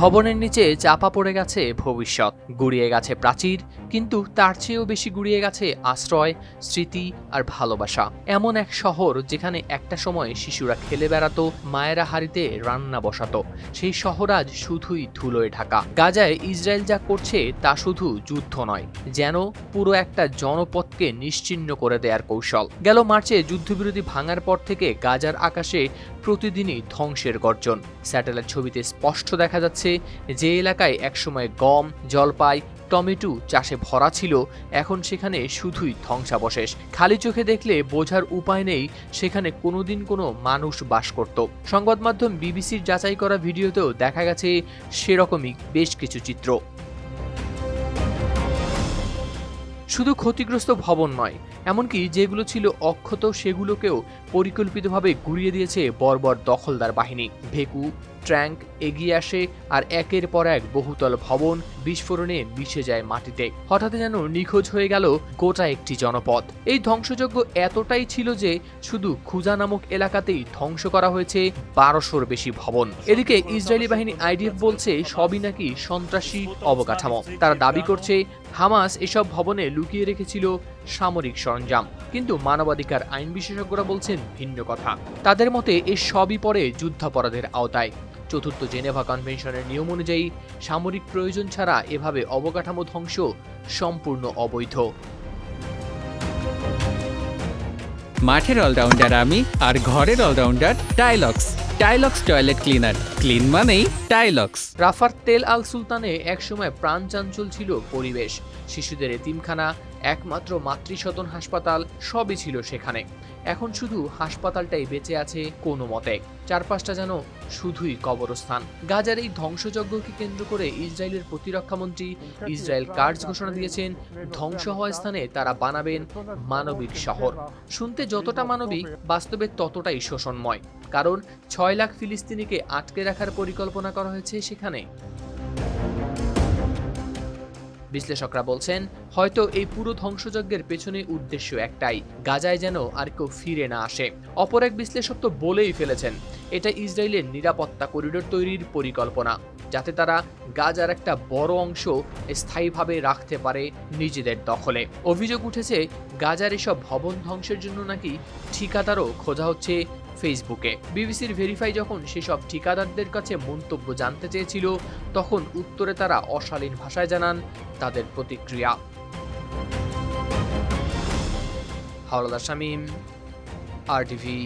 ভবনের নিচে চাপা পড়ে গেছে ভবিষ্যৎ। গুড়িয়ে গেছে প্রাচীর, কিন্তু তার চেয়েও বেশি গুড়িয়ে গেছে আশ্রয়, স্মৃতি আর ভালোবাসা। এমন এক শহর যেখানে একটা সময় শিশুরা খেলে বেড়াতো, মায়েরা হাড়িতে রান্না বসাতো। সেই শহর আজ শুধুই ধুলোয় ঢাকা। গাজায় ইসরায়েল যা করছে তা শুধু যুদ্ধ নয়, যেন পুরো একটা জনপদকে নিশ্চিহ্ন করে দেয়ার কৌশল। গেল মার্চে যুদ্ধবিরতি ভাঙার পর থেকে গাজার আকাশে প্রতিদিনই ধ্বংসের গর্জন। স্যাটেলাইট ছবিতে স্পষ্ট দেখা যাচ্ছে যে এলাকায় একসময় গম, জলপাই, টমেটো চাষে ভরা ছিল, এখন সেখানে শুধুই ধ্বংসাবশেষ। খালি চোখে দেখলে বোঝার উপায় নেই, সেখানে কোনোদিন কোনো মানুষ বাস করত। সংবাদ মাধ্যম বিবিসির যাচাই করা ভিডিওতেও দেখা গেছে সেরকমই বেশ কিছু চিত্র। শুধু ক্ষতিগ্রস্ত ভবন নয় এমনকি যেগুলো ছিল অক্ষত, সেগুলোকেও পরিকল্পিতভাবে গুড়িয়ে দিয়েছে বর্বর দখলদার বাহিনী। ভেকু, ট্র্যাঙ্ক এগিয়ে আসে আর একের পর এক বহুতল ভবন বিস্ফোরণে মিশে যায় মাটিতে। হঠাৎ যেন নিখোঁজ হয়ে গেল গোটা একটি জনপদ। এই ধ্বংসযজ্ঞ এতটাই ছিল যে শুধু খুজা নামক এলাকাতেই ধ্বংস করা হয়েছে বারোশোর বেশি ভবন। এদিকে ইসরায়েলি বাহিনী আইডিএফ বলছে সবই নাকি সন্ত্রাসী অবকাঠামো। তারা দাবি করছে হামাস এসব ভবনে লুকিয়ে রেখেছিল সামরিক সরঞ্জাম। কিন্তু মানবাধিকার আইন বিশেষজ্ঞরা বলছেন ভিন্ন কথা। তাদের মতে এ সবই পড়ে যুদ্ধাপরাধের আওতায়। চতুর্থ জেনেভা কনভেনশনের নিয়ম অনুযায়ী সামরিক প্রয়োজন ছাড়া এভাবে অবকাঠামো ধ্বংস সম্পূর্ণ অবৈধ। মাঠের অলরাউন্ডার আমি আর ঘরের allrounder Tylox. Tylox toilet cleaner. Clean মানেই টাইলক্স। রাফার তেল আল সুলতানে একসময় প্রাণ চাঞ্চল ছিল পরিবেশ। শিশুদের এতিমখানা একমাত্র মাতৃসদন হাসপাতাল সবই ছিল সেখানে। এখন শুধু হাসপাতালটাই বেঁচে আছে কোনো মতে। চারপাশটা যেন শুধুই কবরস্থান। গাজার এই ধ্বংসযজ্ঞকে কেন্দ্র করে ইসরায়েলের প্রতিরক্ষামন্ত্রী ইসরায়েল কার্জ ঘোষণা দিয়েছেন, ধ্বংস হওয়া স্থানে তারা বানাবেন মানবিক শহর। শুনতে যতটা মানবিক, বাস্তবে ততটাই শোষণময়। কারণ ছয় লাখ ফিলিস্তিনিকে আটকে রাখার পরিকল্পনা করা হয়েছে সেখানে। বিশ্লেষকরা বলছেন, হয়তো এই পুরো ধ্বংসযজ্ঞের পেছনে উদ্দেশ্য একটাই, গাজায় যেন আর কেউ ফিরে না আসে। অপর এক বিশ্লেষক তো বলেই ফেলেছেন, এটা ইসরায়েলের নিরাপত্তা করিডোর তৈরির পরিকল্পনা, যাতে তারা গাজার একটা বড় অংশ স্থায়ীভাবে রাখতে পারে নিজেদের দখলে। অভিযোগ উঠেছে, গাজার এসব ভবন ধ্বংসের জন্য নাকি ঠিকাদারও খোঁজা হচ্ছে ফেসবুকে। বিবিসির ভেরিফাই যখন সেসব ঠিকাদারদের কাছে মন্তব্য জানতে চেয়েছিল, তখন উত্তরে তারা অশালীন ভাষায় জানান তাদের প্রতিক্রিয়া। হাওলাদার শামীম আর টিভি